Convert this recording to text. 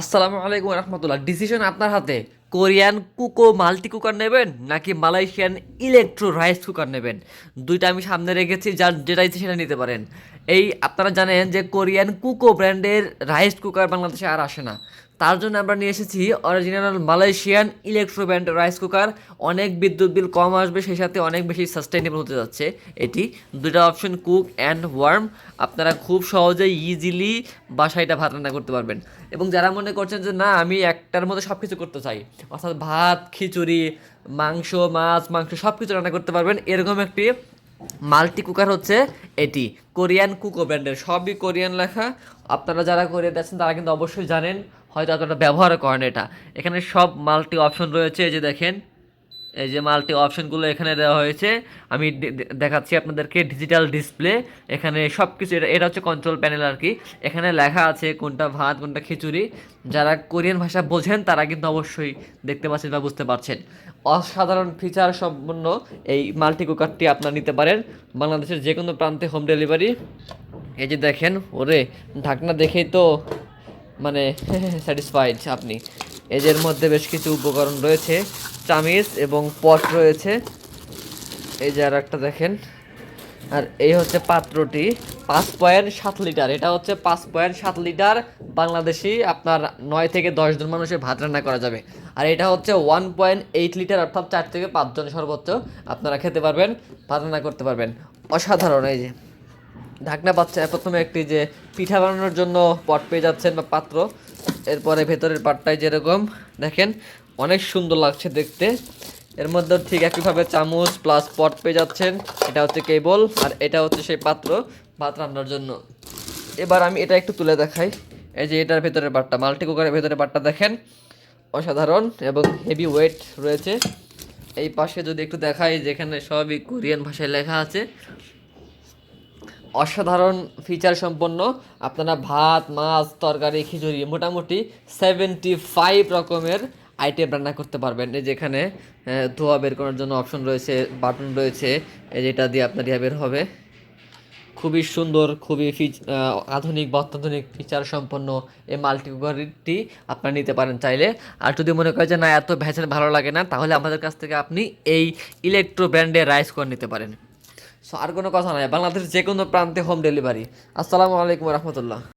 আসসালামু আলাইকুম রহমতুল্লাহ ডিসিশন আপনার হাতে। কোরিয়ান কুকো মাল্টি কুকার নেবেন নাকি মালয়েশিয়ান ইলেকট্রো রাইস কুকার নেবেন? দুইটা আমি সামনে রেখেছি, যার যেটা ইচ্ছে সেটা নিতে পারেন। এই আপনারা জানেন যে কোরিয়ান কুকো ব্র্যান্ডের রাইস কুকার বাংলাদেশে আর আসে না। তার জন্য আমরা নিয়ে এসেছি অরিজিনাল মালয়েশিয়ান ইলেকট্রো ব্র্যান্ডের রাইস কুকার অনেক বিদ্যুৎ বিল কম আসবে, সেই সাথে অনেক বেশি সাস্টেইনেবল হতে যাচ্ছে এটি। দুটো অপশন কুক অ্যান্ড ওয়ার্ম আপনারা খুব সহজেই ইজিলি বাসায় এটা ভাত রান্না করতে পারবেন। এবং যারা মনে করছেন যে, না, আমি একটার মধ্যে সব কিছু করতে চাই। অর্থাৎ ভাত, খিচুড়ি, মাংস, মাছ, মাংস সব কিছু রান্না করতে পারবেন। এরকম একটি মাল্টি কুকার হচ্ছে এটি, কোরিয়ান কুকো ব্র্যান্ডের। সবই কোরিয়ান লেখা। আপনারা যারা কোরিয়াতে আছেন, তারা কিন্তু অবশ্যই জানেন, হয়তো আপনারা ব্যবহার করেন এটা। এখানে সব মাল্টি অপশন রয়েছে যে দেখেন। এই যে মাল্টি অপশনগুলো এখানে দেওয়া হয়েছে, আমি দেখাচ্ছি আপনাদেরকে ডিজিটাল ডিসপ্লে এখানে সব কিছু এটা এটা হচ্ছে কন্ট্রোল প্যানেল আর কি। এখানে লেখা আছে কোনটা ভাত, কোনটা খিচুড়ি। যারা কোরিয়ান ভাষা বোঝেন, তারা কিন্তু অবশ্যই দেখতে পাচ্ছেন বা বুঝতে পারছেন। অসাধারণ ফিচার সম্পন্ন এই মাল্টি কুকারটি আপনারা নিতে পারেন বাংলাদেশের যে কোনো প্রান্তে হোম ডেলিভারি এই যে দেখেন, ওরে, ঢাকনা দেখেই তো মানে স্যাটিসফাইড আপনি। এদের মধ্যে বেশ কিছু উপকরণ রয়েছে, চামিচ এবং পট রয়েছে। এই যে আর একটা দেখেন। আর এই হচ্ছে পাত্রটি, পাঁচ পয়েন্ট সাত লিটার। এটা হচ্ছে পাঁচ পয়েন্ট সাত লিটার বাংলাদেশি, আপনার নয় থেকে দশ জন মানুষের ভাত রান্না করা যাবে। আর এটা হচ্ছে ওয়ান পয়েন্ট এইট লিটার, অর্থাৎ চার থেকে পাঁচজন সর্বোচ্চ আপনারা খেতে পারবেন, ভাত রান্না করতে পারবেন। অসাধারণ, এই যে। ঢাকনা পাচ্ছে প্রথমে একটি যে পিঠা বানানোর জন্য পট পেয়ে যাচ্ছেন বা পাত্র। এরপরে ভেতরের পাটটাই যেরকম, দেখেন, অনেক সুন্দর লাগছে দেখতে। এর মধ্যে ঠিক একইভাবে চামচ প্লাস পট পেয়ে যাচ্ছেন, এটা হচ্ছে কেবল আর এটা হচ্ছে সেই পাত্র, ভাত রান্নার জন্য। এবার আমি এটা একটু তুলে দেখাই। এই যে এটার ভেতরের পাটটা মাল্টি কুকারের ভেতরের পাটটা দেখেন, অসাধারণ এবং হেভি ওয়েট রয়েছে। এই পাশে যদি একটু দেখাই, যেখানে সবই কোরিয়ান ভাষায় লেখা আছে অসাধারণ ফিচার সম্পন্ন। আপনারা ভাত, মাছ, তরকারি, খিচুড়ি মোটামুটি সেভেন্টি ফাইভ রকমের আইটেম রান্না করতে পারবেন। এই যেখানে ধোয়া বের করার জন্য অপশন রয়েছে বাটন রয়েছে যেটা দিয়ে আপনার ইয়া বের হবে। খুবই সুন্দর, খুবই ফিচ আধুনিক বা অত্যাধুনিক ফিচার সম্পন্ন এই মাল্টি কুকারটি আপনারা নিতে পারেন চাইলে। আর যদি মনে করেন যে, না, এত ভ্যাসেল ভালো লাগে না, তাহলে আমাদের কাছ থেকে আপনি এই ইলেকট্রো ব্র্যান্ডের রাইস কুকার নিতে পারেন। সো আর কোনো কথা নাই। বাংলাদেশের যে কোনো প্রান্তে হোম ডেলিভারি আসসালামু আলাইকুম রহমতুল্লাহ।